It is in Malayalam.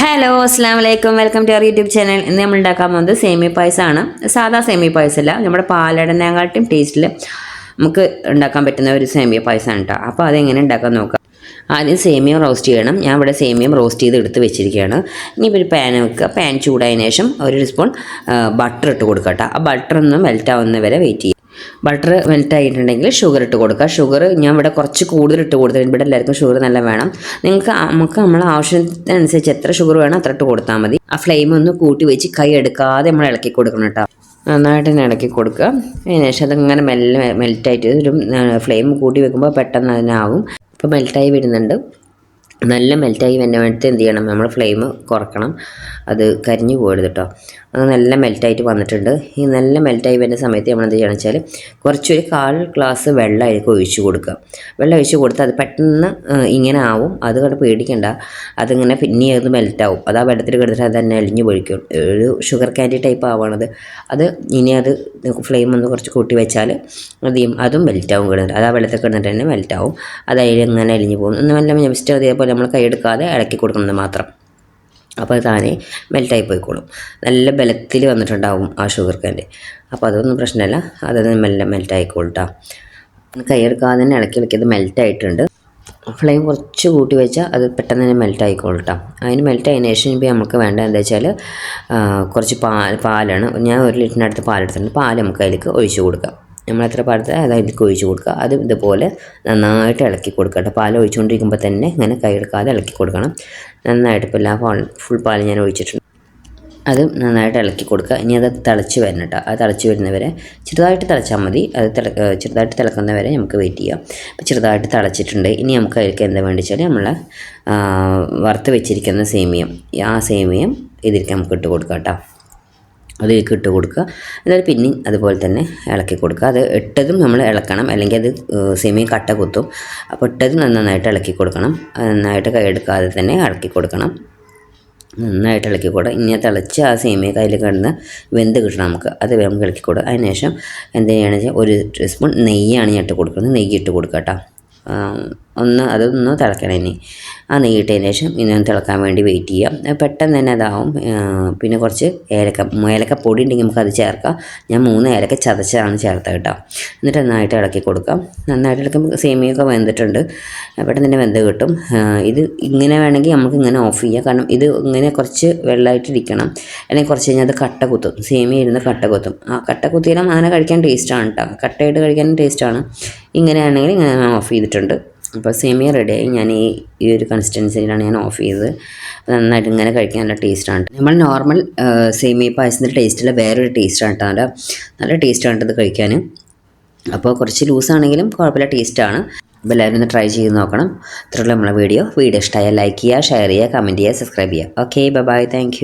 ഹലോ അസ്സാം വലൈക്കും welcome to our YouTube channel ഇന്ന് നമ്മൾ ഉണ്ടാക്കാൻ പോകുന്നത് സേമി പായസമാണ് സാധാ സേമി പായസമല്ല നമ്മുടെ പാലടനേക്കാട്ടും ടേസ്റ്റിൽ നമുക്ക് ഉണ്ടാക്കാൻ പറ്റുന്ന ഒരു സേമിയ പായസമാണ് കേട്ടോ അപ്പോൾ അതെങ്ങനെ ഉണ്ടാക്കാൻ നോക്കാം. ആദ്യം സേമിയ റോസ്റ്റ് ചെയ്യണം. ഞാൻ ഇവിടെ സേമിയം റോസ്റ്റ് ചെയ്ത് എടുത്ത് വെച്ചിരിക്കുകയാണ്. ഇനി ഒരു പാൻ വെക്കുക. പാൻ ചൂടായതിനു ശേഷം ഒരു സ്പൂൺ ബട്ടർ ഇട്ട് കൊടുക്കുക കേട്ടോ ആ ബട്ടർ ഒന്ന് മെൽറ്റ് ആവുന്നവരെ വെയിറ്റ് ചെയ്യുക ബട്ടർ മെൽറ്റ് ആയിട്ടുണ്ടെങ്കിൽ ഷുഗർ ഇട്ട് കൊടുക്കുക. ഷുഗർ ഞാൻ ഇവിടെ കുറച്ച് കൂടുതൽ ഇട്ട് കൊടുത്തിട്ടുണ്ട്. ഇവിടെ എല്ലാവർക്കും ഷുഗർ നല്ല വേണം. നിങ്ങൾക്ക് നമുക്ക് നമ്മളെ ആവശ്യത്തിനനുസരിച്ച് എത്ര ഷുഗർ വേണം അത്ര ഇട്ട് കൊടുത്താൽ മതി. ആ ഫ്ലെയിം ഒന്ന് കൂട്ടി വെച്ച് കൈ എടുക്കാതെ നമ്മൾ ഇളക്കി കൊടുക്കണം കേട്ടോ. നന്നായിട്ട് തന്നെ ഇളക്കി കൊടുക്കുക. അതിന് ശേഷം അതിങ്ങനെ മെല്ലെ മെൽറ്റായിട്ട് ഒരു ഫ്ലെയിം കൂട്ടി വെക്കുമ്പോൾ പെട്ടെന്ന് അതിനാവും ഇപ്പോൾ മെൽറ്റായി വരുന്നുണ്ട്. നല്ല മെൽറ്റായി വരുന്നിടത്ത് എന്ത് ചെയ്യണം? നമ്മൾ ഫ്ലെയിം കുറക്കണം. അത് കരിഞ്ഞു പോകരുത് കേട്ടോ. അത് നല്ല മെൽറ്റായിട്ട് വന്നിട്ടുണ്ട്. ഈ നല്ല മെൽറ്റായി വരുന്ന സമയത്ത് നമ്മൾ എന്ത് ചെയ്യണം വെച്ചാൽ കുറച്ചൊരു കാൽ ഗ്ലാസ് വെള്ളം അതിലേക്ക് ഒഴിച്ച് കൊടുക്കുക. വെള്ളം ഒഴിച്ച് കൊടുത്താൽ അത് പെട്ടെന്ന് ഇങ്ങനെ ആവും. അത് കണ്ട് പേടിക്കണ്ട. അതിങ്ങനെ പിന്നെ അത് മെൽറ്റാവും. അത് ആ വെള്ളത്തിൽ കിടന്നിട്ട് അത് തന്നെ അലിഞ്ഞു പൊഴിക്കും. ഒരു ഷുഗർ ക്യാൻഡി ടൈപ്പ് ആവുകയാണത് അത് ഇനി അത് ഫ്ലെയിം ഒന്ന് കുറച്ച് കൂട്ടി വെച്ചാൽ അധികം അതും മെൽറ്റാവും കിടന്നിട്ട്. അത് ആ വെള്ളത്തിൽ കിടന്നിട്ട് തന്നെ മെൽറ്റാവും. അത് അതിലിങ്ങനെ അലിഞ്ഞു പോകും. ഒന്ന് നല്ല ജസ്റ്റ് അതേപോലെ നമ്മൾ കൈ എടുക്കാതെ ഇളക്കി കൊടുക്കുന്നത് മാത്രം. അപ്പോൾ അത് താനെ മെൽറ്റായി പോയിക്കോളും. നല്ല ബലത്തിൽ വന്നിട്ടുണ്ടാവും ആ ഷുഗർ കാന്റെ അപ്പോൾ അതൊന്നും പ്രശ്നമല്ല അതൊന്ന് മെല്ലെ മെൽറ്റായിക്കോളും കേട്ടോ കൈയെടുക്കാതെ തന്നെ ഇളക്കി ഇളക്കിയത് മെൽറ്റായിട്ടുണ്ട് ഫ്ലെയിം കുറച്ച് കൂട്ടി വെച്ചാൽ അത് പെട്ടെന്ന് തന്നെ മെൽറ്റ് ആയിക്കോളും കേട്ടോ അതിന് മെൽറ്റ് ശേഷം ഇപ്പോൾ നമുക്ക് വേണ്ട എന്താ വെച്ചാൽ കുറച്ച് പാൽ പാലാണ്. ഞാൻ ഒരു ലിറ്ററിനടുത്ത് പാലെടുത്തിട്ടുണ്ട്. പാൽ നമുക്ക് അതിലേക്ക് ഒഴിച്ചു കൊടുക്കാം. നമ്മൾ എത്ര പാടത്തെ അത് അതിലേക്ക് ഒഴിച്ച് കൊടുക്കുക. അത് ഇതുപോലെ നന്നായിട്ട് ഇളക്കി കൊടുക്കുക കേട്ടോ. പാൽ ഒഴിച്ചുകൊണ്ടിരിക്കുമ്പോൾ തന്നെ ഇങ്ങനെ കൈയെടുക്കാതെ ഇളക്കി കൊടുക്കണം. നന്നായിട്ട് ഇപ്പോൾ എല്ലാ ഫുൾ പാൽ ഞാൻ ഒഴിച്ചിട്ടുണ്ട്. അത് നന്നായിട്ട് ഇളക്കി കൊടുക്കുക. ഇനി അത് തിളച്ച് വരണം കേട്ടോ. അത് തിളച്ച് വരുന്നവരെ ചെറുതായിട്ട് തിളച്ചാൽ മതി. അത് തിള ചെറുതായിട്ട് തിളക്കുന്നവരെ നമുക്ക് വെയിറ്റ് ചെയ്യാം. അപ്പോൾ ചെറുതായിട്ട് തിളച്ചിട്ടുണ്ട്. ഇനി നമുക്ക് അതിലേക്ക് എന്താ വേണ്ടി വെച്ചാൽ നമ്മൾ വറുത്ത് വെച്ചിരിക്കുന്ന സേമിയം. ആ സേമിയം ഇതിലേക്ക് നമുക്ക് ഇട്ട് കൊടുക്കാം കേട്ടോ. അതിലേക്ക് ഇട്ട് കൊടുക്കുക. എന്നിട്ട് പിന്നെയും അതുപോലെ തന്നെ ഇളക്കി കൊടുക്കുക. അത് ഇട്ടതും നമ്മൾ ഇളക്കണം. അല്ലെങ്കിൽ അത് സെമി കട്ട കുത്തും. അപ്പോൾ ഇട്ടത് നന്നായിട്ട് ഇളക്കി കൊടുക്കണം. നന്നായിട്ട് കൈ എടുക്കാതെ തന്നെ ഇളക്കി കൊടുക്കണം. നന്നായിട്ട് ഇളക്കി കൊടുക്കുക. ഇനി തിളച്ച് ആ സേമിയ കയ്യിൽ കിടന്ന് വെന്ത് കിട്ടണം നമുക്ക്. അത് നമുക്ക് ഇളക്കി കൊടുക്കുക. അതിനുശേഷം എന്ത് ചെയ്യുകയാണെന്ന് വെച്ചാൽ ഒരു ടീസ്പൂൺ നെയ്യാണ് ഞാൻ ഇട്ട് കൊടുക്കുന്നത്. നെയ്യ് ഇട്ട് കൊടുക്കുക കേട്ടോ. ഒന്ന് അതൊന്ന് തിളക്കണം ഇനി. ആ നീട്ടതിന് ശേഷം ഇനി തിളക്കാൻ വേണ്ടി വെയിറ്റ് ചെയ്യാം പെട്ടെന്ന് തന്നെ അതാവും. പിന്നെ കുറച്ച് ഏലക്ക ഏലക്ക പൊടി ഉണ്ടെങ്കിൽ നമുക്ക് അത് ചേർക്കാം. ഞാൻ മൂന്ന് ഏലക്ക ചതച്ചതാണ് ചേർത്ത കേട്ടോ. എന്നിട്ട് നന്നായിട്ട് ഇളക്കി കൊടുക്കാം. നന്നായിട്ട് ഇളക്കുമ്പോൾ സേമിയൊക്കെ വെന്തിട്ടുണ്ട്. പെട്ടെന്ന് തന്നെ വെന്ത് കിട്ടും. ഇത് ഇങ്ങനെ വേണമെങ്കിൽ നമുക്ക് ഇങ്ങനെ ഓഫ് ചെയ്യാം. കാരണം ഇത് ഇങ്ങനെ കുറച്ച് വെള്ളമായിട്ടിരിക്കണം അല്ലെങ്കിൽ കുറച്ച് കഴിഞ്ഞാൽ അത് കട്ട കുത്തും. സേമിയ ഇരുന്ന് കട്ട കുത്തും. ആ കട്ട കുത്തിയാലും അങ്ങനെ കഴിക്കാൻ ടേസ്റ്റാണ് കേട്ടോ. കട്ടയായിട്ട് കഴിക്കാനും ടേസ്റ്റാണ് ഇങ്ങനെയാണെങ്കിൽ ഇങ്ങനെ ഓഫ് ചെയ്തിട്ടുണ്ട്. അപ്പോൾ സേമിയ റെഡിയായി ഞാൻ ഈ ഈ ഒരു കൺസിസ്റ്റൻസിയിലാണ് ഞാൻ ഓഫ് ചെയ്തത്. നന്നായിട്ട് ഇങ്ങനെ കഴിക്കാൻ നല്ല ടേസ്റ്റാണ് നമ്മൾ നോർമൽ സേമിയ പായസത്തിന്റെ ടേസ്റ്റിൽ വേറൊരു ടേസ്റ്റാണ് കേട്ടോ നല്ല നല്ല ടേസ്റ്റാണ് ഇത് കഴിക്കാൻ. അപ്പോൾ കുറച്ച് ലൂസാണെങ്കിലും കുഴപ്പമില്ല ടേസ്റ്റാണ് അപ്പോൾ എല്ലാവരും ഒന്ന് ട്രൈ ചെയ്ത് നോക്കണം. ഇത്രയുള്ള നമ്മളെ വീഡിയോ വീഡിയോ ഇഷ്ടമായാൽ ലൈക്ക് ചെയ്യുക ഷെയർ ചെയ്യുക കമന്റ് ചെയ്യുക സബ്സ്ക്രൈബ് ചെയ്യുക. Okay bye thank